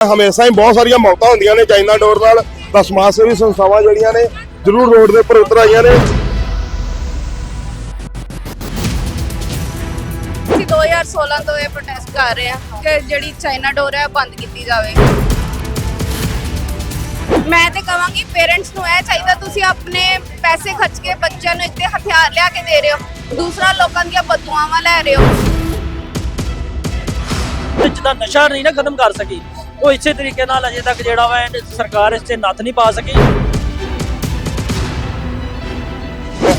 ਹਮੇਸ਼ਾ ਹੀ ਬਹੁਤ ਸਾਰੀਆਂ ਮੌਤਾਂ ਹੁੰਦੀਆਂ ਨੇ ਚਾਈਨਾ ਡੋਰ ਨਾਲ। ਤਾਂ ਸਮਾਜ ਸੇਵੀ ਸੰਸਥਾਵਾਂ ਜਿਹੜੀਆਂ ਨੇ ਜ਼ਰੂਰ ਰੋਡ ਦੇ ਉੱਪਰ ਉਤਰ ਆਈਆਂ ਨੇ। ਅਸੀਂ 2016 ਤੋਂ ਇਹ ਪ੍ਰੋਟੈਸਟ ਕਰ ਰਹੇ ਹਾਂ ਕਿ ਜਿਹੜੀ ਚਾਈਨਾ ਡੋਰ ਹੈ ਉਹ ਬੰਦ ਕੀਤੀ ਜਾਵੇ। ਮੈਂ ਤੇ ਕਹਾਂਗੀ ਪੇਰੈਂਟਸ ਨੂੰ ਇਹ ਚਾਹੀਦਾ ਤੁਸੀਂ ਆਪਣੇ ਪੈਸੇ ਖਰਚ ਕੇ ਬੱਚਿਆਂ ਨੂੰ ਇੱਥੇ ਹਥਿਆਰ ਲਿਆ ਕੇ ਦੇ ਰਹੇ ਹੋ। ਦੂਸਰਾ ਲੋਕਾਂ ਦੀਆਂ ਬਦਦੁਆਵਾਂ ਲੈ ਰਹੇ ਹੋ। ਵਿੱਚ ਦਾ ਨਸ਼ਾ ਨਹੀਂ ਨਾ ਖਤਮ ਕਰ ਸਕੀ। ਉਹ ਇਸੇ ਤਰੀਕੇ ਨਾਲ ਅਜੇ ਤੱਕ ਜਿਹੜਾ ਵਾ ਸਰਕਾਰ ਇਸ ਤੇ ਨੱਥ ਨਹੀਂ ਪਾ ਸਕੀ।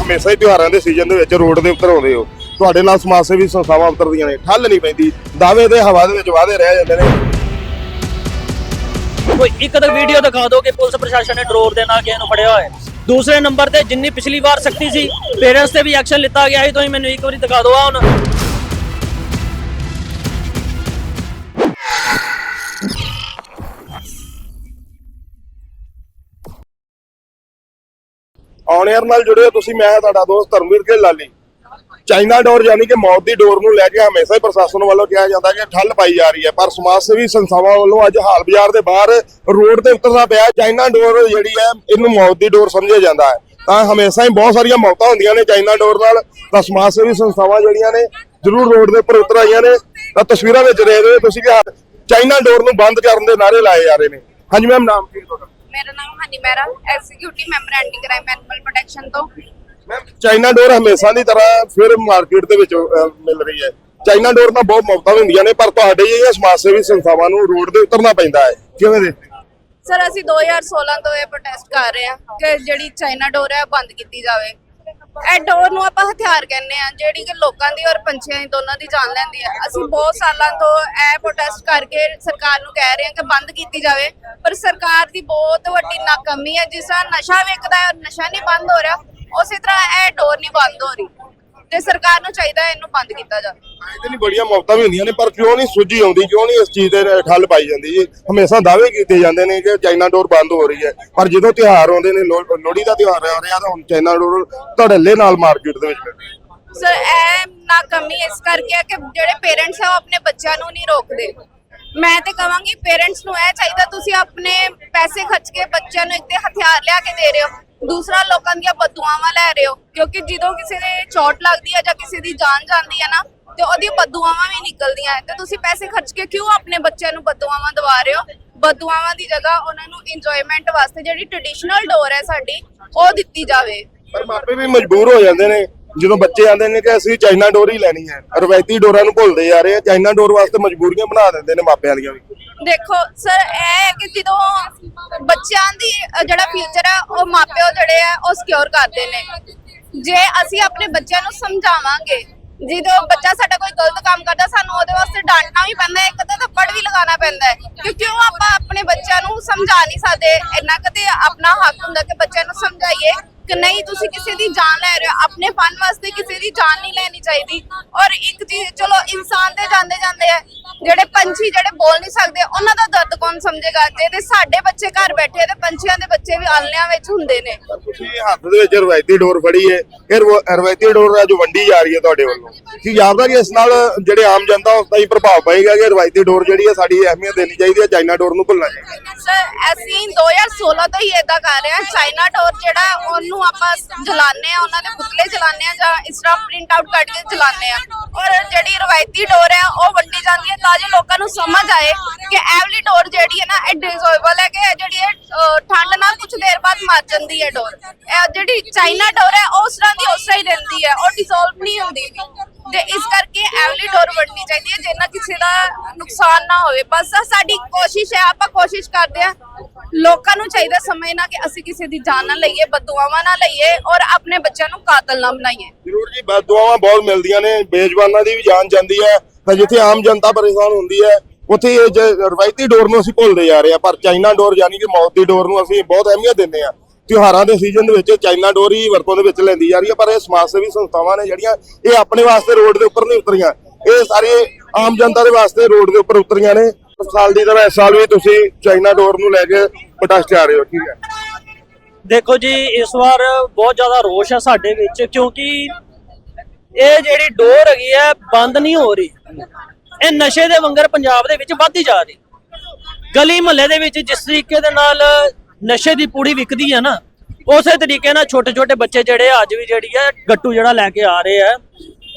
ਹਮੇਸ਼ਾ ਹੀ ਤਿਉਹਾਰਾਂ ਦੇ ਸੀਜ਼ਨ ਦੇ ਵਿੱਚ ਰੋਡ ਦੇ ਉੱਪਰ ਆਉਂਦੇ ਹੋ। ਤੁਹਾਡੇ ਨਾਲ ਸਮਾਜ ਸੇਵੀ ਸੰਸਥਾਵਾਂ ਉਤਰਦੀਆਂ ਨੇ ਠੱਲ ਨਹੀਂ ਪੈਂਦੀ। ਦਾਅਵੇ ਦੇ ਹਵਾ ਦੇ ਵਿੱਚ ਵਾਦੇ ਰਹਿ ਜਾਂਦੇ ਨੇ। ਕੋਈ ਇੱਕ ਤਾਂ ਵੀਡੀਓ ਦਿਖਾ ਦਿਓ ਕਿ ਪੁਲਿਸ ਪ੍ਰਸ਼ਾਸਨ ਨੇ ਡਰੋਰ ਦੇ ਨਾਲ ਕਿਸੇ ਨੂੰ ਫੜਿਆ ਹੋਇਆ। ਦੂਸਰੇ ਨੰਬਰ ਤੇ ਜਿੰਨੀ ਪਿਛਲੀ ਵਾਰ ਸਖਤੀ ਸੀ ਪੇਰੈਂਟਸ ਤੇ ਵੀ ਐਕਸ਼ਨ ਲਿੱਤਾ ਗਿਆ ਸੀ ਤੁਸੀਂ ਮੈਨੂੰ ਇੱਕ ਵਾਰੀ ਦਿਖਾ ਦਿਓ ਆ ਹੁਣ। ਔਨ 에ਅਰ ਨਾਲ ਜੁੜੇ ਹੋ ਤੁਸੀਂ, ਮੈਂ ਤੁਹਾਡਾ ਦੋਸਤ ਧਰਮਵੀਰ ਕੇ ਲਾਲੀ। ਚਾਈਨਾ ਡੋਰ ਯਾਨੀ ਕਿ ਮੌਤ ਦੀ ਡੋਰ ਨੂੰ ਲੈ ਕੇ ਹਮੇਸ਼ਾ ਹੀ ਪ੍ਰਸ਼ਾਸਨ ਵੱਲੋਂ ਕਿਹਾ ਜਾਂਦਾ ਕਿ ਠੱਲ ਪਾਈ ਜਾ ਰਹੀ ਹੈ, ਪਰ ਸਮਾਜ ਸੇਵੀ ਸੰਸਥਾਵਾਂ ਵੱਲੋਂ ਅੱਜ ਹਾਲ ਬਾਜ਼ਾਰ ਦੇ ਬਾਹਰ ਰੋਡ ਤੇ ਉਤਰਨਾ ਪਿਆ। ਚਾਈਨਾ ਡੋਰ ਜਿਹੜੀ ਹੈ, ਇਹਨੂੰ ਮੌਤ ਦੀ ਡੋਰ ਸਮਝਿਆ ਜਾਂਦਾ ਹੈ। ਤਾਂ ਹਮੇਸ਼ਾ ਹੀ ਬਹੁਤ ਸਾਰੀਆਂ ਮੌਤਾਂ ਹੁੰਦੀਆਂ ਨੇ ਚਾਈਨਾ ਡੋਰ ਨਾਲ। ਤਾਂ ਸਮਾਜ ਸੇਵੀ ਸੰਸਥਾਵਾਂ ਜਿਹੜੀਆਂ ਨੇ, ਜ਼ਰੂਰ ਰੋਡ ਦੇ ਉੱਪਰ ਉਤਰ ਆਈਆਂ ਨੇ। ਤਾਂ ਤਸਵੀਰਾਂ ਵਿੱਚ ਦੇਖ ਰਹੇ ਹੋ ਤੁਸੀਂ ਕਿ ਚਾਈਨਾ ਡੋਰ ਨੂੰ ਬੰਦ ਕਰਨ ਦੇ ਨਾਰੇ ਲਾਏ ਜਾ ਰਹੇ ਨੇ। ਹਾਂਜੀ, ਮੈਮ, ਨਾਮ ਕੀ ਤੁਹਾਡਾ? ਮੇਰਾ ਨਾਮ Honey Mehra executive member anti crime animal protection ਤੋਂ। ਮੈਮ ਚਾਈਨਾ ਡੋਰ ਹਮੇਸ਼ਾ ਦੀ ਤਰ੍ਹਾਂ ਫਿਰ ਮਾਰਕੀਟ ਦੇ ਵਿੱਚ ਅਹ, ਮਿਲ ਰਹੀ ਹੈ। ਚਾਈਨਾ ਡੋਰ ਨਾਲ ਬਹੁਤ ਮੌਤਾਂ ਵੀ ਹੁੰਦੀਆਂ ਨੇ ਪਰ ਤੁਹਾਡੇ ਜਿਹੀਆਂ ਸਮਾਜ ਸੇਵੀ ਸੰਸਥਾਵਾਂ ਨੂੰ ਰੋਡ ਤੇ ਉਤਰਨਾ ਪੈਂਦਾ ਹੈ। ਕਿਵੇਂ ਦੇ ਸਰ ਅਸੀਂ 2016 ਤੋਂ ਇਹ ਪ੍ਰੋਟੈਸਟ ਕਰ ਰਹੇ ਹਾਂ ਕਿ ਜਿਹੜੀ ਚਾਈਨਾ ਡੋਰ ਹੈ ਉਹ ਬੰਦ ਕੀਤੀ ਜਾਵੇ। ਇਹ ਡੋਰ ਨੂੰ ਆਪਾਂ ਹਥਿਆਰ ਕਹਿੰਦੇ ਆ ਜਿਹੜੀ ਕਿ ਲੋਕਾਂ ਦੀ ਔਰ ਪੰਛੀਆਂ ਦੀ ਦੋਨਾਂ ਦੀ ਜਾਨ ਲੈਂਦੀ ਹੈ ਅਸੀਂ ਬਹੁਤ ਸਾਲਾਂ ਤੋਂ ਇਹ ਪ੍ਰੋਟੈਸਟ ਕਰਕੇ ਸਰਕਾਰ ਨੂੰ ਕਹਿ ਰਹੇ ਹਾਂ ਕਿ ਬੰਦ ਕੀਤੀ ਜਾਵੇ, ਪਰ ਸਰਕਾਰ ਦੀ ਬਹੁਤ ਵੱਡੀ ਨਾਕਾਮੀ ਹੈ, ਜਿਸ ਤਰ੍ਹਾਂ ਨਸ਼ਾ ਵਿਕਦਾ ਹੈ ਨਸ਼ਾ ਨਹੀਂ ਬੰਦ ਹੋ ਰਿਹਾ, ਉਸੇ ਤਰ੍ਹਾਂ ਇਹ ਡੋਰ ਨਹੀਂ ਬੰਦ ਹੋ ਰਹੀ। ਤੇ ਸਰਕਾਰ ਨੂੰ ਚਾਹੀਦਾ ਹੈ ਇਹਨੂੰ ਬੰਦ ਕੀਤਾ ਜਾਵੇ। ਇਹਦੇ ਲਈ ਬੜੀਆਂ ਮੌਤਾਂ ਵੀ ਹੁੰਦੀਆਂ ਨੇ ਪਰ ਕਿਉਂ ਨਹੀਂ ਸੁੱਝੀ ਆਉਂਦੀ ਕਿਉਂ ਨਹੀਂ ਇਸ ਚੀਜ਼ ਤੇ ਠੱਲ ਪਾਈ ਜਾਂਦੀ ਜੀ? ਹਮੇਸ਼ਾ ਦਾਅਵੇ ਕੀਤੇ ਜਾਂਦੇ ਨੇ ਕਿ ਚਾਈਨਾ ਡੋਰ ਬੰਦ ਹੋ ਰਹੀ ਹੈ। ਪਰ ਜਦੋਂ ਤਿਉਹਾਰ ਆਉਂਦੇ ਨੇ ਲੋ- ਲੋਹੜੀ ਦਾ ਤਿਉਹਾਰ ਆ ਰਿਹਾ ਤਾਂ ਹੁਣ ਚਾਈਨਾ ਡੋਰ ਧੜੱਲੇ ਨਾਲ ਮਾਰਕੀਟ ਦੇ ਵਿੱਚ ਮਿਲਦੀ ਹੈ। ਸਰ ਇਹ ਨਾਕਾਮੀ ਇਸ ਕਰਕੇ ਹੈ ਕਿ ਜਿਹੜੇ ਪੇਰੈਂਟਸ ਹੈ ਉਹ ਆਪਣੇ ਬੱਚਿਆਂ ਨੂੰ ਨਹੀਂ ਰੋਕਦੇ। ਮੈਂ ਤੇ ਕਹਾਂਗੀ ਪੇਰੈਂਟਸ ਨੂੰ ਇਹ ਚਾਹੀਦਾ ਤੁਸੀਂ ਆਪਣੇ ਪੈਸੇ ਖਰਚ ਕੇ ਬੱਚਿਆਂ ਨੂੰ ਇੱਥੇ ਹਥਿਆਰ ਲਿਆ ਕੇ ਦੇ ਰਹੇ ਹੋ। ਦੂਸਰਾ ਲੋਕਾਂ ਦੀਆਂ ਬਦਦੁਆਵਾਂ ਲੈ ਰਹੇ ਹੋ, ਕਿਉਂਕਿ ਜਦੋਂ ਕਿਸੇ ਦੇ ਚੋਟ ਲੱਗਦੀ ਹੈ ਜਾਂ ਕਿਸੇ ਦੀ ਜਾਨ ਜਾਂਦੀ ਹੈ ਨਾ, ਤੇ ਉਹਦੀ ਬਦਦੁਆਵਾਂ ਵੀ ਨਿਕਲਦੀਆਂ ਤੇ ਤੁਸੀਂ ਪੈਸੇ ਖਰਚ ਕੇ ਕਿਉਂ ਆਪਣੇ ਬੱਚਿਆਂ ਨੂੰ ਬਦਦੁਆਵਾਂ ਦਵਾ ਰਹੇ ਹੋ? ਬਦਦੁਆਵਾਂ ਦੀ ਜਗ੍ਹਾ ਉਹਨਾਂ ਨੂੰ ਇੰਜੋਇਮੈਂਟ ਵਾਸਤੇ ਜਿਹੜੀ ਟ੍ਰੈਡੀਸ਼ਨਲ ਡੋਰ ਹੈ ਸਾਡੀ, ਉਹ ਦਿੱਤੀ ਜਾਵੇ। ਪਰ ਮਾਪੇ ਵੀ ਮਜਬੂਰ ਹੋ ਜਾਂਦੇ ਨੇ। ਜਦੋਂ ਬੱਚੇ ਆਂਦੇ ਨੇ ਕਿ ਅਸੀਂ ਚਾਈਨਾ ਡੋਰ ਹੀ ਲੈਣੀ ਹੈ। ਰਵਾਇਤੀ ਡੋਰਾਂ ਨੂੰ ਭੁੱਲਦੇ ਜਾ ਰਹੇ ਆ। ਚਾਈਨਾ ਡੋਰ ਵਾਸਤੇ ਮਜਬੂਰੀਆਂ ਬਣਾ ਦਿੰਦੇ ਨੇ ਮਾਪਿਆਂ ਦੀਆਂ ਵੀ। ਦੇਖੋ ਸਰ ਇਹ ਹੈ ਕਿ ਜਦੋਂ ਬੱਚਿਆਂ ਦੀ ਅ, ਜਿਹੜਾ ਫਿਊਚਰ ਹੈ ਉਹ ਮਾਪਿਓ ਜਿਹੜੇ ਆ ਉਹ ਸਿਕਿਉਰ ਕਰਦੇ ਨੇ। ਜੇ ਅਸੀਂ ਆਪਣੇ ਬੱਚਿਆਂ ਨੂੰ ਸਮਝਾਵਾਂਗੇ ਜਦੋਂ ਬੱਚਾ ਸਾਡਾ ਕੋਈ ਗਲਤ ਕੰਮ ਕਰਦਾ ਸਾਨੂੰ ਉਹਦੇ ਵਾਸਤੇ ਡਾਂਟਣਾ ਵੀ ਪੈਂਦਾ ਹੈ ਇੱਕ ਤਾਂ ਥੱਪੜ ਵੀ ਲਗਾਉਣਾ ਪੈਂਦਾ ਹੈ ਕਿਉਂਕਿ ਉਹ ਆਪਾਂ ਆਪਣੇ ਬੱਚਿਆਂ ਨੂੰ ਸਮਝਾ ਨਹੀਂ ਸਕਦੇ। ਇੰਨਾ ਕਦੇ ਆਪਣਾ ਹੱਕ ਹੁੰਦਾ ਕਿ ਬੱਚਿਆਂ ਨੂੰ ਸਮਝਾਈਏ। ਕਿ ਨਹੀਂ ਤੁਸੀਂ ਕਿਸੇ ਦੀ ਜਾਨ ਲੈ ਰਹੇ ਹੋ। ਆਪਣੇ ਫਨ ਵਾਸਤੇ ਕਿਸੇ ਦੀ ਜਾਨ ਨਹੀਂ ਲੈਣੀ ਚਾਹੀਦੀ। ਔਰ ਇੱਕ ਚੀਜ਼ ਚਲੋ ਇਨਸਾਨ ਤੇ ਜਾਂਦੇ ਜਾਂਦੇ ਆ। ਜਿਹੜੇ ਪੰਛੀ ਜਿਹੜੇ ਬੋਲ ਨਹੀਂ ਸਕਦੇ ਉਹਨਾਂ ਦਾ ਦਰਦ ਕੌਣ ਸਮਝੇਗਾ? ਜੇ ਤੇ ਸਾਡੇ ਬੱਚੇ ਘਰ ਬੈਠੇ ਤੇ ਪੰਛੀਆਂ ਦੇ ਬੱਚੇ ਵੀ ਆਲਣਿਆਂ ਵਿੱਚ ਹੁੰਦੇ ਨੇ। ਤੁਸੀਂ ਹੱਥ ਦੇ ਵਿੱਚ ਰਵਾਇਤੀ ਡੋਰ ਫੜੀ ਹੈ ਇਹ ਰਵਾ- ਰਵਾਇਤੀ ਡੋਰ ਆ ਜੋ ਵੰਡੀ ਜਾ ਰਹੀ ਹੈ ਤੁਹਾਡੇ ਵੱਲੋਂ। ਕੀ ਜਾਪਦਾ ਕਿ ਇਸ ਨਾਲ ਜਿਹੜੇ ਆਮ ਜਨਤਾ ਉਸ ਦਾ ਹੀ ਪ੍ਰਭਾਵ ਪਏਗਾ ਕਿ ਰਵਾਇਤੀ ਡੋਰ ਜਿਹੜੀ ਹੈ ਸਾਡੀ ਅਹਿਮੀਅਤ ਦੇਣੀ ਚਾਹੀਦੀ ਹੈ ਚਾਈਨਾ ਡੋਰ ਨੂੰ ਭੁੱਲਣਾ ਚਾਹੀਦਾ। ਸਰ ਅਸੀਂ 2016 ਤੋਂ ਹੀ ਇਦਾਂ ਕਰ ਰਹੇ ਹਾਂ। ਚਾਈਨਾ ਡੋਰ ਜਿਹੜਾ ਹੈ, ਉਹਨੂੰ ਆਪਾਂ ਜਲਾਉਂਦੇ ਆ ਉਹਨਾਂ ਦੇ ਪੁਤਲੇ ਜਲਾਉਂਦੇ ਆ ਜਾਂ ਇਸ ਤਰ੍ਹਾਂ ਪ੍ਰਿੰਟ ਆਊਟ ਕੱਢ ਕੇ ਜਲਾਉਂਦੇ ਆ ਔਰ ਜਿਹੜੀ ਰਵਾਇਤੀ ਡੋਰ ਹੈ, ਉਹ ਵੰਡੀ ਜਾਂਦੀ ਹੈ ਤਾਂ ਜੋ ਲੋਕਾਂ ਨੂੰ ਸਮਝ ਆਏ ਕਿ ਇਹ ਡੋਰ ਜਿਹੜੀ ਹੈ ਨਾ, ਇਹ ਡਿਸੋਏਬਲ ਹੈ ਕਿ ਜਿਹੜੀ ਹੈ ਠੰਡ ਨਾਲ ਕੁਝ ਦੇਰ ਬਾਅਦ ਮਰ ਜਾਂਦੀ ਹੈ ਡੋਰ। ਇਹ ਜਿਹੜੀ ਚਾਈਨਾ ਡੋਰ ਹੈ, ਉਸ ਤਰ੍ਹਾਂ ਦੀ ਉਸ ਤਰ੍ਹਾਂ ਹੀ ਰਹਿੰਦੀ ਹੈ, ਉਹ ਡਿਸੋਲਵ ਨਹੀਂ ਹੁੰਦੀ। ਤੇ ਇਸ ਕਰਕੇ ਇਹ ਡੋਰ ਵੰਡਣੀ ਚਾਹੀਦੀ ਹੈ ਜਿੰਨਾ ਕਿਸੇ ਦਾ ਨੁਕਸਾਨ ਨਾ ਹੋਵੇ। ਬਸ ਸਾਡੀ ਕੋਸ਼ਿਸ਼ ਹੈ, ਆਪਾਂ ਕੋਸ਼ਿਸ਼ ਕਰਦੇ ਆ ਲੋਕਾਂ ਨੂੰ ਚਾਹੀਦਾ ਸਮਝਣਾ ਕਿ ਅਸੀਂ ਕਿਸੇ ਦੀ ਜਾਨ ਨਾ ਲਈਏ, ਬਦਦੁਆਵਾਂ ਨਾ ਲਈਏ ਔਰ ਆਪਣੇ ਬੱਚਿਆਂ ਨੂੰ ਕਾਤਲ ਨਾ ਬਣਾਈਏ। ਜ਼ਰੂਰ ਜੀ, ਬਦਦੁਆਵਾਂ ਬਹੁਤ ਮਿਲਦੀਆਂ ਨੇ ਬੇਜਵਾਨਾਂ ਦੀ ਵੀ ਜਾਨ ਜਾਂਦੀ ਹੈ। ਤਾਂ ਜਿੱਥੇ ਆਮ ਜਨਤਾ ਪਰੇਸ਼ਾਨ ਹੁੰਦੀ ਹੈ, ਉੱਥੇ ਇਹ ਰਵਾਇਤੀ ਡੋਰ ਨੂੰ ਅਸੀਂ ਭੁੱਲਦੇ ਜਾ ਰਹੇ ਹਾਂ। ਪਰ ਚਾਈਨਾ ਡੋਰ ਯਾਨੀ ਕਿ ਮੌਤ ਦੀ ਡੋਰ ਨੂੰ ਅਸੀਂ ਬਹੁਤ ਅਹਿਮੀਅਤ ਦਿੰਦੇ ਹਾਂ। ਤਿਉਹਾਰਾਂ ਦੇ ਸੀਜ਼ਨ ਦੇ ਵਿੱਚ ਚਾਈਨਾ ਡੋਰ ਹੀ ਵਰਤੋਂ ਦੇ ਵਿੱਚ ਲੈਂਦੀ ਜਾ ਰਹੀ ਹੈ, ਪਰ ਇਹ ਸਮਾਜ ਸੇਵੀ ਸੰਸਥਾਵਾਂ ਨੇ ਜਿਹੜੀਆਂ ਇਹ ਆਪਣੇ ਵਾਸਤੇ ਰੋਡ ਦੇ ਉੱਪਰ ਨਹੀਂ ਉਤਰੀਆਂ। ਇਹ ਸਾਰੇ ਆਮ ਜਨਤਾ ਦੇ ਵਾਸਤੇ ਰੋਡ ਦੇ ਉੱਪਰ ਉਤਰੀਆਂ ਨੇ। ਸਾਲ ਦੀ ਤਰ੍ਹਾਂ ਇਸ ਸਾਲ ਵੀ ਤੁਸੀਂ ਚਾਈਨਾ ਡੋਰ ਨੂੰ ਲੈ ਕੇ ਪ੍ਰੋਟੈਸਟ ਆ ਰਹੇ ਹੋ, ਠੀਕ ਹੈ? ਦੇਖੋ ਜੀ, ਇਸ ਵਾਰ ਬਹੁਤ ਜ਼ਿਆਦਾ ਰੋਸ਼ ਹੈ ਸਾਡੇ ਵਿੱਚ, ਕਿਉਂਕਿ ਇਹ ਜਿਹੜੀ ਡੋਰ ਹੈਗੀ ਹੈ, ਬੰਦ ਨਹੀਂ ਹੋ ਰਹੀ। ਇਹ ਨਸ਼ੇ ਦੇ ਵੰਗਰ ਪੰਜਾਬ ਦੇ ਵਿੱਚ ਵੱਧਦੀ ਜਾ ਰਹੀ। ਗਲੀ ਮੁਹੱਲੇ ਦੇ ਵਿੱਚ ਜਿਸ ਤਰੀਕੇ ਦੇ ਨਾਲ ਨਸ਼ੇ ਦੀ ਪੂੜੀ ਵਿਕਦੀ ਹੈ ਨਾ, ਉਸੇ ਤਰੀਕੇ ਨਾਲ ਛੋਟੇ ਛੋਟੇ ਬੱਚੇ ਜਿਹੜੇ ਅੱਜ ਵੀ ਜਿਹੜੀ ਹੈ ਗੱਟੂ ਜਿਹੜਾ ਲੈ ਕੇ ਆ ਰਹੇ ਆ।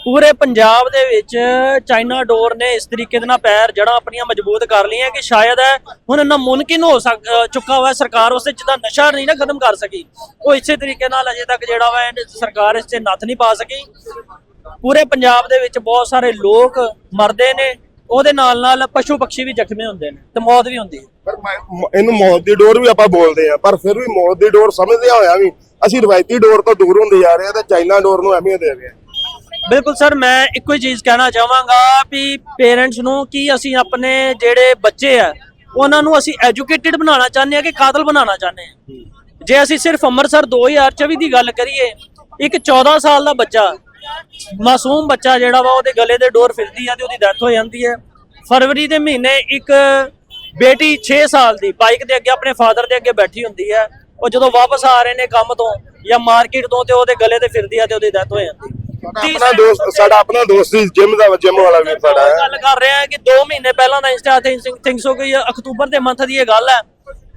ਪੂਰੇ ਪੰਜਾਬ ਦੇ ਵਿੱਚ ਚਾਈਨਾ ਡੋਰ ਨੇ ਇਸ ਤਰੀਕੇ ਦੇ ਨਾਲ ਪੈਰ ਜੜਾਂ ਆਪਣੀਆਂ ਮਜ਼ਬੂਤ ਕਰ ਲਈਆਂ ਕਿ ਸ਼ਾਇਦ ਹੁਣ ਇੰਨਾ ਮੁਮਕਿਨ ਹੋ ਸਕ ਚੁੱਕਾ ਹੋਇਆ ਸਰਕਾਰ ਉਸੇ ਜਿਹਦਾ ਨਸ਼ਾ ਨਹੀਂ ਨਾ ਖਤਮ ਕਰ ਸਕੀ। ਉਹ ਇਸੇ ਤਰੀਕੇ ਨਾਲ ਅਜੇ ਤੱਕ ਜਿਹੜਾ ਵਾ ਸਰਕਾਰ ਇਸ 'ਤੇ ਨੱਥ ਨਹੀਂ ਪਾ ਸਕੀ। ਪੂਰੇ ਪੰਜਾਬ ਦੇ ਵਿੱਚ ਬਹੁਤ ਸਾਰੇ ਲੋਕ ਮਰਦੇ ਨੇ, ਉਹਦੇ ਨਾਲ ਨਾਲ ਪਸ਼ੂ ਪੰਛੀ ਵੀ ਜ਼ਖਮੀ ਹੁੰਦੇ ਨੇ ਤੇ ਮੌਤ ਵੀ ਹੁੰਦੀ ਹੈ। ਪਰ ਇਹਨੂੰ ਮੌਤ ਦੀ ਡੋਰ ਵੀ ਆਪਾਂ ਬੋਲਦੇ ਆ ਪਰ ਫਿਰ ਵੀ ਮੌਤ ਦੀ ਡੋਰ ਸਮਝਦਿਆਂ ਹੋਇਆ ਵੀ ਅਸੀਂ ਰਵਾਇਤੀ ਡੋਰ ਤੋਂ ਦੂਰ ਹੁੰਦੇ ਜਾ ਰਹੇ ਆ ਤੇ ਚਾਈਨਾ ਡੋਰ ਨੂੰ ਅਹਿਮੀਅਤ ਦੇ ਰਹੇ ਆ ਬਿਲਕੁਲ ਸਰ, ਮੈਂ ਇੱਕੋ ਹੀ ਚੀਜ਼ ਕਹਿਣਾ ਚਾਹਾਂਗਾ ਵੀ ਪੇਰੈਂਟਸ ਨੂੰ ਕਿ ਅਸੀਂ ਆਪਣੇ ਜਿਹੜੇ ਬੱਚੇ ਆ, ਉਹਨਾਂ ਨੂੰ ਅਸੀਂ ਐਜੂਕੇਟਿਡ ਬਣਾਉਣਾ ਚਾਹੁੰਦੇ ਆ ਕਿ ਕਾਤਲ ਬਣਾਉਣਾ ਚਾਹੁੰਦੇ ਆ ਜੇ ਅਸੀਂ ਸਿਰਫ ਅੰਮ੍ਰਿਤਸਰ 2024 ਦੀ ਗੱਲ ਕਰੀਏ, ਇੱਕ 14 ਸਾਲ ਦਾ ਬੱਚਾ, ਮਾਸੂਮ ਬੱਚਾ ਜਿਹੜਾ ਵਾ, ਉਹਦੇ ਗਲੇ ਦੇ ਡੋਰ ਫਿਰਦੀ ਆ ਤੇ ਉਹਦੀ ਡੈਥ ਹੋ ਜਾਂਦੀ ਹੈ। ਫਰਵਰੀ ਦੇ ਮਹੀਨੇ ਇੱਕ ਬੇਟੀ 6 ਸਾਲ ਦੀ ਬਾਈਕ ਦੇ ਅੱਗੇ ਆਪਣੇ ਫਾਦਰ ਦੇ ਅੱਗੇ ਬੈਠੀ ਹੁੰਦੀ ਹੈ। ਉਹ ਜਦੋਂ ਵਾਪਸ ਆ ਰਹੇ ਨੇ ਕੰਮ ਤੋਂ ਜਾਂ ਮਾਰਕੀਟ ਤੋਂ ਤੇ ਉਹਦੇ ਗਲੇ ਤੇ ਫਿਰਦੀ ਆ ਤੇ ਉਹਦੀ ਡੈਥ ਹੋ ਜਾਂਦੀ। ਆਪਣਾ ਦੋਸਤ ਸਾਡਾ ਆਪਣਾ ਦੋਸਤ ਸੀ ਜਿਮ ਦਾ ਜਿਮ ਵਾਲਾ ਵੀ ਸਾਡਾ ਹੈ। ਗੱਲ ਕਰ ਰਹੇ ਆ ਕਿ 2 ਮਹੀਨੇ ਪਹਿਲਾਂ ਦਾ ਇੰਸਟਾ ਤੇ ਥਿੰਕਸ ਹੋ ਗਈ ਅਕਤੂਬਰ ਦੇ ਮੰਥ ਦੀ ਇਹ ਗੱਲ ਹੈ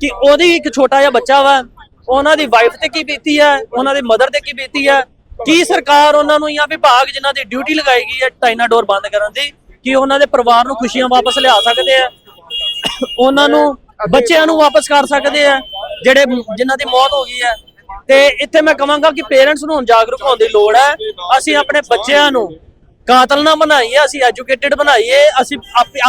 ਕਿ ਉਹਦੀ ਇੱਕ ਛੋਟਾ ਜਿਹਾ ਬੱਚਾ ਵਾ ਉਹਨਾਂ ਦੀ ਵਾਈਫ ਤੇ ਕੀ ਬੀਤੀ ਹੈ ਉਹਨਾਂ ਦੀ ਮਦਰ ਤੇ ਕੀ ਬੀਤੀ ਹੈ ਕੀ ਸਰਕਾਰ ਉਹਨਾਂ ਨੂੰ ਜਾਂ ਵਿਭਾਗ ਜਿਨ੍ਹਾਂ ਦੀ ਡਿਊਟੀ ਲਗਾਈ ਗਈ ਹੈ ਚਾਈਨਾ ਡੋਰ ਬੰਦ ਕਰਨ ਦੀ ਕਿ ਉਹਨਾਂ ਦੇ ਪਰਿਵਾਰ ਨੂੰ ਖੁਸ਼ੀਆਂ ਵਾਪਸ ਲਿਆ ਸਕਦੇ ਆ ਉਹਨਾਂ ਨੂੰ ਬੱਚਿਆਂ ਨੂੰ ਵਾਪਸ ਕਰ ਸਕਦੇ ਆ ਜਿਹੜੇ ਜਿਨ੍ਹਾਂ ਦੀ ਮੌਤ ਹੋ ਗਈ ਹੈ। ਤੇ ਇੱਥੇ ਮੈਂ ਕਹਾਂਗਾ ਕਿ ਪੇਰੈਂਟਸ ਨੂੰ ਹੁਣ ਜਾਗਰੂਕ ਹੋਣ ਦੀ ਲੋੜ ਹੈ। ਅਸੀਂ ਆਪਣੇ ਬੱਚਿਆਂ ਨੂੰ ਕਾਤਲ ਨਾ ਬਣਾਈਏ ਅਸੀਂ ਐਜੂਕੇਟਿਡ ਬਣਾਈਏ। ਅਸੀਂ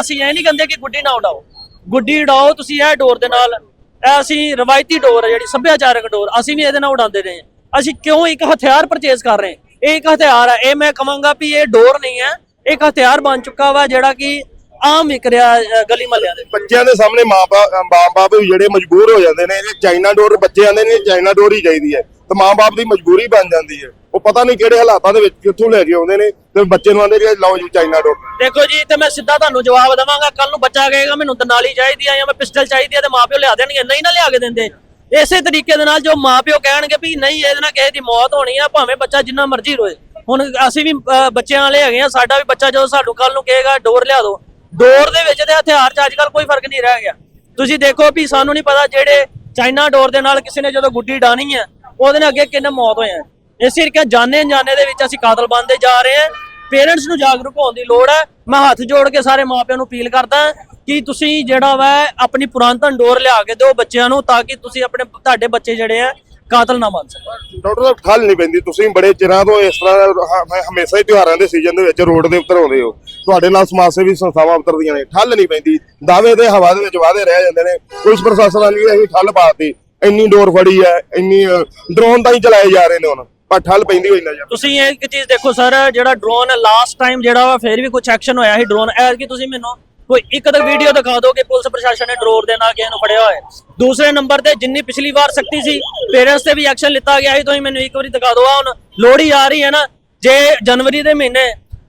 ਅਸੀਂ ਇਹ ਨਹੀਂ ਕਹਿੰਦੇ ਕਿ ਗੁੱਡੀ ਨਾ ਉਡਾਓ। ਗੁੱਡੀ ਉਡਾਓ ਤੁਸੀਂ ਇਹ ਡੋਰ ਦੇ ਨਾਲ ਇਹ ਅਸੀਂ ਰਵਾਇਤੀ ਡੋਰ ਹੈ ਜਿਹੜੀ ਸੱਭਿਆਚਾਰਕ ਡੋਰ ਅਸੀਂ ਵੀ ਇਹਦੇ ਨਾਲ ਉਡਾਉਂਦੇ ਰਹੇ। ਅਸੀਂ ਕਿਉਂ ਇੱਕ ਹਥਿਆਰ ਪਰਚੇਸ ਕਰ ਰਹੇ ਇਹ ਇੱਕ ਹਥਿਆਰ ਹੈ। ਇਹ ਮੈਂ ਕਹਾਂਗਾ ਵੀ ਇਹ ਡੋਰ ਨਹੀਂ ਹੈ। ਇੱਕ ਹਥਿਆਰ ਬਣ ਚੁੱਕਾ ਵਾ ਜਿਹੜਾ ਕਿ ਆਮ ਵਿਕ ਰਿਹਾ ਅ, ਗਲੀ ਮਹੱਲਿਆਂ ਦੇ। ਵਿੱਚ। ਬੱਚਿਆਂ ਦੇ ਸਾਹਮਣੇ ਮਾਂ-ਬਾਪ ਜਿਹੜੇ ਮਜਬੂਰ ਹੋ ਜਾਂਦੇ ਨੇ ਇਹ ਚਾਈਨਾ ਡੋਰ ਬੱਚੇ ਆਂਦੇ ਨੇ ਚਾਈਨਾ ਡੋਰ ਹੀ ਚਾਹੀਦੀ ਹੈ। ਤੇ ਮਾਂ-ਬਾਪ ਦੀ ਮਜਬੂਰੀ ਬਣ ਜਾਂਦੀ ਹੈ। ਉਹ ਪਤਾ ਨਹੀਂ ਕਿਹੜੇ ਹਾਲਾਤਾਂ ਦੇ ਵਿੱਚ ਕਿੱਥੋਂ ਲੈ ਕੇ ਆਉਂਦੇ ਨੇ ਤੇ ਬੱਚੇ ਨੂੰ ਆਂਦੇ ਕਿ ਲਓ ਜੀ ਚਾਈਨਾ ਡੋਰ। ਦੇਖੋ ਜੀ ਤੇ ਮੈਂ ਸਿੱਧਾ ਤੁਹਾਨੂੰ ਜਵਾਬ ਦੇਵਾਂਗਾ ਕੱਲ ਨੂੰ ਬੱਚਾ ਕਹੇਗਾ ਮੈਨੂੰ ਦਨਾਲੀ ਚਾਹੀਦੀ ਆ ਜਾਂ ਮੈਂ ਪਿਸਟਲ ਚਾਹੀਦੀ ਆ ਤੇ ਮਾਪਿਓ ਲਿਆ ਦੇਣਗੇ। ਨਹੀਂ ਨਾ ਲਿਆ ਕੇ ਦਿੰਦੇ। ਇਸੇ ਤਰੀਕੇ ਦੇ ਨਾਲ ਜੋ ਮਾਪਿਓ ਕਹਿਣਗੇ ਵੀ ਨਹੀਂ ਇਹਦੇ ਨਾਲ ਕਿਸੇ ਦੀ ਮੌਤ ਹੋਣੀ ਆ ਭਾਵੇਂ ਬੱਚਾ ਜਿੰਨਾ ਮਰਜ਼ੀ ਰੋਏ। ਹੁਣ ਅਸੀਂ ਵੀ ਬੱਚਿਆਂ ਵਾਲੇ ਹੈਗੇ ਆ ਸਾਡਾ ਵੀ ਬੱਚਾ ਜਦੋਂ ਸਾਨੂੰ ਕੱਲ ਨੂੰ ਕਹੇਗਾ ਡੋਰ ਲਿਆ ਦਿਓ ਡੋਰ ਦੇ ਵਿੱਚ ਤੇ ਹਥਿਆਰ 'ਚ ਅੱਜਕੱਲ ਕੋਈ ਫ਼ਰਕ ਨਹੀਂ ਰਹਿ ਗਿਆ। ਤੁਸੀਂ ਦੇਖੋ ਵੀ ਸਾਨੂੰ ਨਹੀਂ ਪਤਾ ਜਿਹੜੇ ਚਾਈਨਾ ਡੋਰ ਦੇ ਨਾਲ ਕਿਸੇ ਨੇ ਜਦੋਂ ਗੁੱਡੀ ਡਾਣੀ ਹੈ, ਉਹਦੇ ਨਾਲ ਅੱਗੇ ਕਿੰਨੇ ਮੌਤ ਹੋਏ ਆ। ਇਸੇ ਕਰਕੇ ਜਾਣੇ ਅਣਜਾਣੇ ਦੇ ਵਿੱਚ ਅਸੀਂ ਕਾਤਲ ਬਣਦੇ ਜਾ ਰਹੇ ਹਾਂ। ਪੇਰੈਂਟਸ ਨੂੰ ਜਾਗਰੂਕ ਹੋਣ ਦੀ ਲੋੜ ਹੈ। ਮੈਂ ਹੱਥ ਜੋੜ ਕੇ ਸਾਰੇ ਮਾਪਿਆਂ ਨੂੰ ਅਪੀਲ ਕਰਦਾ ਕਿ ਤੁਸੀਂ ਜਿਹੜਾ ਵਾ ਆਪਣੀ ਪੁਰਾਤਨ ਡੋਰ ਲਿਆ ਕੇ ਦਿਓ ਬੱਚਿਆਂ ਨੂੰ, ਤਾਂ ਕਿ ਤੁਸੀਂ ਆਪਣੇ, ਤੁਹਾਡੇ ਬੱਚੇ ਜਿਹੜੇ ਆ ਕਾਤਲ ਨਾ ਬਣ ਸਕਣ। ਡਾਕਟਰ ਸਾਹਿਬ ਠੱਲ ਨਹੀਂ ਪੈਂਦੀ। ਤੁਸੀਂ ਬੜੇ ਚਿਰਾਂ ਤੋਂ ਇਸ ਤਰ੍ਹਾਂ ਹ- ਹਮੇਸ਼ਾ ਹੀ ਤਿਉਹਾਰਾਂ ਦੇ ਸੀਜ਼ਨ ਦੇ ਵਿੱਚ ਰੋਡ ਦੇ ਉੱਤਰ ਆਉਂਦੇ ਹੋ। ਤੁਹਾਡੇ ਨਾਲ ਸਮਾਜ ਸੇਵੀ ਸੰਸਥਾਵਾਂ ਉਤਰਦੀਆਂ ਨੇ। ਠੱਲ ਨਹੀਂ ਪੈਂਦੀ। ਦਾਅਵੇ ਦੇ ਹਵਾ ਦੇ ਵਿੱਚ ਵਾਅਦੇ ਰਹਿ ਜਾਂਦੇ ਨੇ। ਪੁਲਿਸ ਪ੍ਰਸ਼ਾਸਨ ਵਾਲੀ ਅਸੀਂ ਠੱਲ ਪਾਤੀ ਇੰਨੀ ਡੋਰ ਫੜੀ ਹੈ ਇੰਨੀ ਡਰੋਨ ਤਾਂ ਹੀ ਚਲਾਏ ਜਾ ਰਹੇ ਨੇ ਹੁਣ। ਪਰ ਠੱਲ ਪੈਂਦੀ ਹੋਈ ਨਜ਼ਰ। ਤੁਸੀਂ ਇਹ ਇੱਕ ਚੀਜ਼ ਦੇਖੋ ਸਰ ਜਿਹੜਾ ਡਰੋਨ ਲਾਸਟ ਟਾਈਮ ਜਿਹੜਾ ਵਾ ਫੇਰ ਵੀ ਕੁਝ ਐਕਸ਼ਨ ਹੋਇਆ ਸੀ ਡਰੋਨ ਐ ਕਿ ਤੁਸੀਂ ਮੈਨੂੰ ਕੋਈ ਇੱਕ ਤਾਂ ਵੀਡੀਓ ਦਿਖਾ ਦਿਓ ਕਿ ਪੁਲਿਸ ਪ੍ਰਸ਼ਾਸਨ ਨੇ ਡਰੋਰ ਦੇ ਨਾਲ ਕਿਸੇ ਨੂੰ ਫੜਿਆ ਹੋਇਆ ਦੂਸਰੇ ਨੰਬਰ ਤੇ ਜਿੰਨੀ ਪਿਛਲੀ ਵਾਰ ਸਖਤੀ ਸੀ ਪੇਰੈਂਟਸ ਤੇ ਵੀ ਐਕਸ਼ਨ ਲਿੱਤਾ ਗਿਆ ਸੀ, ਤੁਸੀਂ ਮੈਨੂੰ ਇੱਕ ਵਾਰੀ ਦਿਖਾ ਦਿਓ। ਆ ਹੁਣ ਲੋਹੜੀ ਆ ਰਹੀ ਹੈ ਨਾ, ਜੇ ਜਨਵਰੀ ਦੇ ਮਹੀਨੇ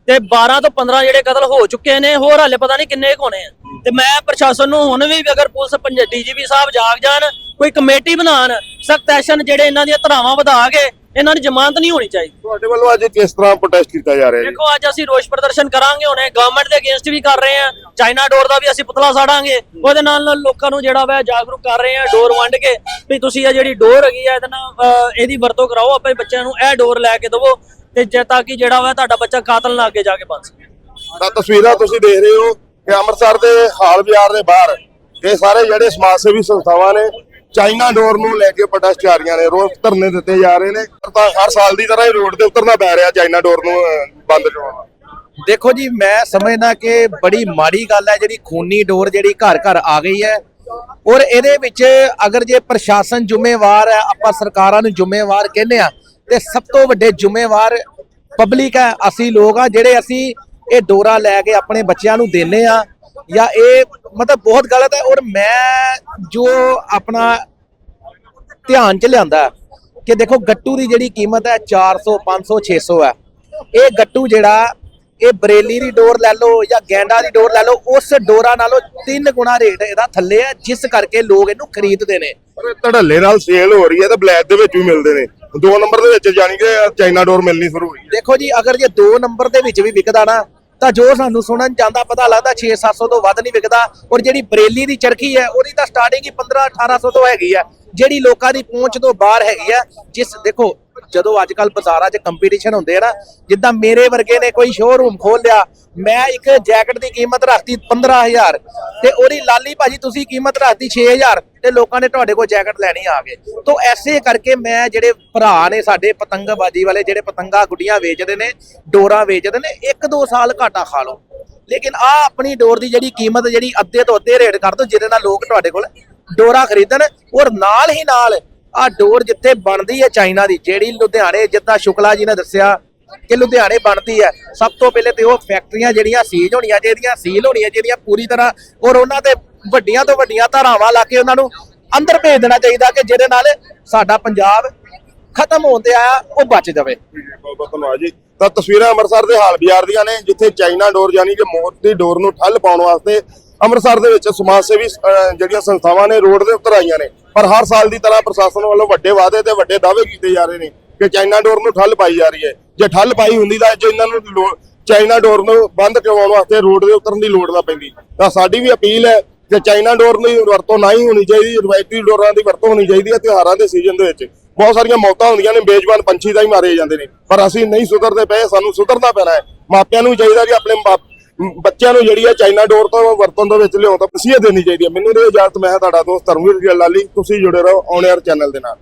ਤੇ 12 ਤੋਂ 15 ਜਿਹੜੇ ਕਤਲ ਹੋ ਚੁੱਕੇ ਨੇ, ਹੋਰ ਹਾਲੇ ਪਤਾ ਨਹੀਂ ਕਿੰਨੇ ਕੁ ਹੋਣੇ ਆ। ਤੇ ਮੈਂ ਪ੍ਰਸ਼ਾਸਨ ਨੂੰ ਹੁਣ ਵੀ ਅਗਰ ਪੁਲਿਸ ਪੰਜ ਡੀਜੀਪੀ ਸਾਹਿਬ ਜਾਗ ਜਾਣ, ਕੋਈ ਕਮੇਟੀ ਬਣਾਉਣ, ਸਖਤ ਐਕਸ਼ਨ ਜਿਹੜੇ ਇਹਨਾਂ ਦੀਆਂ ਧਰਾਵਾਂ ਵਧਾ ਕੇ ਇਹਨਾਂ ਦੀ ਜ਼ਮਾਨਤ ਨਹੀਂ ਹੋਣੀ ਚਾਹੀਦੀ। ਤੁਹਾਡੇ ਵੱਲੋਂ ਅੱਜ ਕਿਸ ਤਰ੍ਹਾਂ ਪ੍ਰੋਟੈਸਟ ਕੀਤਾ ਜਾ ਰਿਹਾ ਜੀ? ਦੇਖੋ ਅੱਜ ਅਸੀਂ ਰੋਸ ਪ੍ਰਦਰਸ਼ਨ ਕਰਾਂਗੇ ਹੁਣੇ ਗਵਰਨਮੈਂਟ ਦੇ ਅਗੇਂਸਟ ਵੀ ਕਰ ਰਹੇ ਆ ਚਾਈਨਾ ਡੋਰ ਦਾ ਵੀ ਅਸੀਂ ਪੁਤਲਾ ਸਾੜਾਂਗੇ। ਉਹਦੇ ਨਾਲ ਨਾਲ ਲੋਕਾਂ ਨੂੰ ਜਿਹੜਾ ਵਾ ਜਾਗਰੂਕ ਕਰ ਰਹੇ ਆ ਡੋਰ ਵੰਡ ਕੇ ਵੀ ਤੁਸੀਂ ਇਹ ਜਿਹੜੀ ਡੋਰ ਹੈਗੀ ਆ ਇਹਦੇ ਨਾਲ ਇਹਦੀ ਵਰਤੋਂ ਕਰਾਓ ਆਪਣੇ ਬੱਚਿਆਂ ਨੂੰ ਇਹ ਡੋਰ ਲੈ ਕੇ ਦਿਵੋ ਤੇ ਜੇ ਤਾਂ ਕਿ ਜਿਹੜਾ ਵਾ ਤੁਹਾਡਾ ਬੱਚਾ ਕਾਤਲ ਨਾ ਅੱਗੇ ਜਾ ਕੇ ਬਣ ਸਕੇ। ਤਾਂ ਤਸਵੀਰਾਂ ਤੁਸੀਂ ਦੇਖ ਰਹੇ ਹੋ ਕਿ ਅੰਮ੍ਰਿਤਸਰ ਦੇ ਹਾਲ ਬਾਜ਼ਾਰ ਦੇ ਬਾਹਰ ਇਹ ਸਾਰੇ ਜਿਹੜੇ ਸਮਾਜ ਸੇਵੀ ਸੰਸਥਾਵਾਂ ਨੇ ਚਾਈਨਾ ਡੋਰ ਨੂੰ ਲੈ ਕੇ ਪ੍ਰੋਟੈਸਟ ਨੇ ਰੋਜ਼ ਧਰਨੇ ਦਿੱਤੇ ਜਾ ਰਹੇ ਨੇ। ਤਾਂ ਹਰ ਸਾਲ ਦੀ ਤਰ੍ਹਾਂ ਹੀ ਰੋਡ ਤੇ ਉਤਰਨਾ ਪੈ ਰਿਹਾ ਚਾਈਨਾ ਡੋਰ ਨੂੰ ਬੰਦ ਕਰਾਉਣ ਦੇਖੋ ਜੀ, ਮੈਂ ਸਮਝਦਾ ਕਿ ਬੜੀ ਮਾੜੀ ਗੱਲ ਹੈ ਜਿਹੜੀ ਖੂਨੀ ਡੋਰ ਜਿਹੜੀ ਘਰ ਘਰ ਆ ਗਈ ਹੈ। ਔਰ ਇਹਦੇ ਵਿੱਚ ਅਗਰ ਜੇ ਪ੍ਰਸ਼ਾਸਨ ਜ਼ਿੰਮੇਵਾਰ ਹੈ, ਆਪਾਂ ਸਰਕਾਰਾਂ ਨੂੰ ਜ਼ਿੰਮੇਵਾਰ ਕਹਿੰਦੇ ਆ ਤੇ ਸਭ ਤੋਂ ਵੱਡੇ ਜ਼ਿੰਮੇਵਾਰ ਪਬਲਿਕ ਹੈ, ਅਸੀਂ ਲੋਕ ਆ ਜਿਹੜੇ ਅਸੀਂ ਇਹ ਡੋਰਾ ਲੈ ਕੇ ਆਪਣੇ ਬੱਚਿਆਂ ਨੂੰ ਦਿੰਨੇ ਆ ਜਾਂ ਇਹ ਮਤਲਬ ਬਹੁਤ ਗਲਤ ਹੈ ਔਰ ਮੈਂ ਜੋ ਆਪਣਾ ਧਿਆਨ ਚ ਲਿਆਂਦਾ ਕਿ ਦੇਖੋ ਗੱਟੂ ਦੀ ਜਿਹੜੀ ਕੀਮਤ ਹੈ 400 500 600 ਹੈ। ਇਹ ਗੱਟੂ ਜਿਹੜਾ ਇਹ ਬਰੇਲੀ ਦੀ ਡੋਰ ਲੈ ਲਓ ਜਾਂ ਗੈਂਡਾ ਦੀ ਡੋਰ ਲੈ ਲਓ ਉਸ ਡੋਰਾ ਨਾਲੋਂ ਤਿੰਨ ਗੁਣਾ ਰੇਟ ਇਹਦਾ ਥੱਲੇ ਹੈ ਜਿਸ ਕਰਕੇ ਲੋਕ ਇਹਨੂੰ ਖਰੀਦਦੇ ਨੇ। ਧੜੱਲੇ ਨਾਲ ਸੇਲ ਹੋ ਰਹੀ ਹੈ ਤੇ ਬਲੈਕ ਦੇ ਵਿੱਚ ਵੀ ਮਿਲਦੇ ਨੇ। ਦੋ ਨੰਬਰ ਦੇ ਵਿੱਚ ਜਾਨੀ ਕਿ ਚਾਈਨਾ ਡੋਰ ਮਿਲਣੀ ਸ਼ੁਰੂ ਹੋਈ ਦੇਖੋ ਜੀ ਅਗਰ ਜੇ 2 ਨੰਬਰ ਦੇ ਵਿੱਚ ਵੀ ਵਿਕਦਾ ਨਾ ਤਾਂ ਜੋ ਸਾਨੂੰ ਸੁਣਨ ਜਾਂਦਾ ਪਤਾ ਲੱਗਦਾ 6-700 ਤੋਂ ਵੱਧ ਨਹੀਂ ਵਿਕਦਾ। ਔਰ ਜਿਹੜੀ ਬਰੇਲੀ ਦੀ ਚਰਖੀ ਹੈ, ਉਹਦੀ ਤਾਂ ਸਟਾਰਟਿੰਗ ਹੀ 15-1800 ਤੋਂ ਹੈਗੀ ਹੈ। ਜਿਹੜੀ ਲੋਕਾਂ ਦੀ ਪਹੁੰਚ ਤੋਂ ਬਾਹਰ ਹੈਗੀ ਆ ਜਿਸ ਦੇਖੋ ਜਦੋਂ ਅੱਜ ਕੱਲ ਬਾਜ਼ਾਰਾਂ 'ਚ ਕੰਪੀਟੀਸ਼ਨ ਹੁੰਦੇ ਆ ਨਾ, ਜਿੱਦਾਂ ਮੇਰੇ ਵਰਗੇ ਨੇ ਕੋਈ ਸ਼ੋਰੂਮ ਖੋਲ ਲਿਆ, ਮੈਂ ਇੱਕ ਜੈਕਟ ਦੀ ਕੀਮਤ ਰੱਖਤੀ 15000 ਤੇ ਉਹਦੀ ਲਾਲੀ ਭਾਜੀ ਤੁਸੀਂ ਕੀਮਤ ਰੱਖਤੀ 6000 ਤੇ ਲੋਕਾਂ ਨੇ ਤੁਹਾਡੇ ਕੋਲ ਜੈਕਟ ਲੈਣੀ ਆ ਗਏ ਤੋਂ ਐਸੇ ਕਰਕੇ ਮੈਂ ਜਿਹੜੇ ਭਰਾ ਨੇ ਸਾਡੇ ਪਤੰਗਬਾਜ਼ੀ ਵਾਲੇ, ਜਿਹੜੇ ਪਤੰਗਾ ਗੁੱਡੀਆਂ ਵੇਚਦੇ ਨੇ, ਡੋਰਾ ਵੇਚਦੇ ਨੇ, ਇੱਕ ਦੋ ਸਾਲ ਘਾਟਾ ਖਾ ਲਓ। ਲੇਕਿਨ ਆ ਆਪਣੀ ਡੋਰ ਦੀ ਜਿਹੜੀ ਕੀਮਤ ਜਿਹੜੀ ਅੱਧੇ ਤੋਂ ਅੱਧੇ ਰੇਟ ਕਰ ਦੋ ਜਿਹਦੇ ਨਾਲ ਲੋਕ ਤੁਹਾਡੇ ਕੋਲ ਡੋਰਾ ਖਰੀਦਣ ਔਰ ਨਾਲ ਹੀ ਨਾਲ ਆ ਡੋਰ ਜਿੱਥੇ ਬਣਦੀ ਹੈ ਚਾਈਨਾ ਦੀ, ਜਿਹੜੀ ਲੁਧਿਆਣੇ, ਜਿੱਦਾਂ ਸ਼ੁਕਲਾ ਜੀ ਨੇ ਦੱਸਿਆ ਕਿ ਲੁਧਿਆਣੇ ਬਣਦੀ ਹੈ, ਸਭ ਤੋਂ ਪਹਿਲੇ ਤੇ ਉਹ ਫੈਕਟਰੀਆਂ ਜਿਹੜੀਆਂ ਸੀਜ਼ ਹੋਣੀਆਂ ਚਾਹੀਦੀਆਂ ਸੀਲ ਹੋਣੀਆਂ ਚਾਹੀਦੀਆਂ ਪੂਰੀ ਤਰ੍ਹਾਂ ਔਰ ਉਹਨਾਂ ਤੇ ਵੱਡੀਆਂ ਤੋਂ ਵੱਡੀਆਂ ਧਾਰਾਵਾਂ ਲਾ ਕੇ ਉਹਨਾਂ ਨੂੰ ਅੰਦਰ ਭੇਜ ਦੇਣਾ ਚਾਹੀਦਾ ਕਿ ਜਿਹਦੇ ਨਾਲ ਸਾਡਾ ਪੰਜਾਬ ਖਤਮ ਹੋਣ ਤੇ ਆਇਆ, ਉਹ ਬਚ ਜਾਵੇ। ਬਹੁਤ ਬਹੁਤ ਧੰਨਵਾਦ ਜੀ। ਤਾਂ ਤਸਵੀਰਾਂ ਅੰਮ੍ਰਿਤਸਰ ਦੇ ਹਾਲ ਬਾਜ਼ਾਰ ਦੀਆਂ ਨੇ, ਜਿੱਥੇ ਚਾਈਨਾ ਡੋਰ, ਯਾਨੀ ਕਿ ਮੌਤ ਦੀ ਡੋਰ ਨੂੰ ਠੱਲ ਪਾਉਣ ਵਾਸਤੇ ਅੰਮ੍ਰਿਤਸਰ ਦੇ ਵਿੱਚ ਸਮਾਜ ਸੇਵੀ ਅਹ, ਜਿਹੜੀਆਂ ਸੰਸਥਾਵਾਂ ਨੇ ਰੋਡ ਦੇ ਉੱਤਰ ਆਈਆਂ ਨੇ ਪਰ ਹਰ ਸਾਲ ਦੀ ਤਰ੍ਹਾਂ ਪ੍ਰਸ਼ਾਸਨ ਵੱਲੋਂ ਵੱਡੇ ਵਾਅਦੇ ਤੇ ਵੱਡੇ ਦਾਅਵੇ ਕੀਤੇ ਜਾ ਰਹੇ ਨੇ ਕਿ ਚਾਈਨਾ ਡੋਰ ਨੂੰ ਠੱਲ ਪਾਈ ਜਾ ਰਹੀ ਹੈ। ਜੇ ਠੱਲ ਪਾਈ ਹੁੰਦੀ ਤਾਂ ਅੱਜ ਇਹਨਾਂ ਨੂੰ ਲੋ- ਚਾਈਨਾ ਡੋਰ ਨੂੰ ਬੰਦ ਕਰਵਾਉਣ ਵਾਸਤੇ ਰੋਡ ਦੇ ਉਤਰਨ ਦੀ ਲੋੜ ਨਾ ਪੈਂਦੀ। ਤਾਂ ਸਾਡੀ ਵੀ ਅਪੀਲ ਹੈ ਕਿ ਚਾਈਨਾ ਡੋਰ ਦੀ ਵਰਤੋਂ ਨਾ ਹੀ ਹੋਣੀ ਚਾਹੀਦੀ ਰਵਾਇਤੀ ਡੋਰਾਂ ਦੀ ਵਰਤੋਂ ਹੋਣੀ ਚਾਹੀਦੀ ਹੈ ਤਿਉਹਾਰਾਂ ਦੇ ਸੀਜ਼ਨ ਦੇ ਵਿੱਚ। ਬਹੁਤ ਸਾਰੀਆਂ ਮੌਤਾਂ ਹੁੰਦੀਆਂ ਨੇ ਬੇਜਵਾਨ ਪੰਛੀ ਦਾ ਹੀ ਮਾਰੇ ਜਾਂਦੇ ਨੇ। ਪਰ ਅਸੀਂ ਨਹੀਂ ਸੁਧਰਦੇ ਪਏ ਸਾਨੂੰ ਸੁਧਰਨਾ ਪੈਣਾ ਹੈ। ਮਾਪਿਆਂ ਨੂੰ ਵੀ ਚਾਹੀਦਾ ਕਿ ਆਪਣੇ ਬਾਪ- ਬੱਚਿਆਂ ਨੂੰ ਜਿਹੜੀ ਆ ਚਾਈਨਾ ਡੋਰ ਤੋਂ ਵਰਤੋਂ ਦੇ ਵਿੱਚ ਲਿਆਉਣ ਤਾਂ ਨਸੀਹਤ ਦੇਣੀ ਚਾਹੀਦੀ ਹੈ ਮੈਨੂੰ ਦੇ ਇਜਾਜ਼ਤ, ਮੈਂ ਹਾਂ ਤੁਹਾਡਾ ਦੋਸਤ ਧਰਮਵੀਰ ਲਾਲੀ, ਤੁਸੀਂ ਜੁੜੇ ਰਹੋ ਔਨ 에ਅਰ ਚੈਨਲ ਦੇ ਨਾਲ।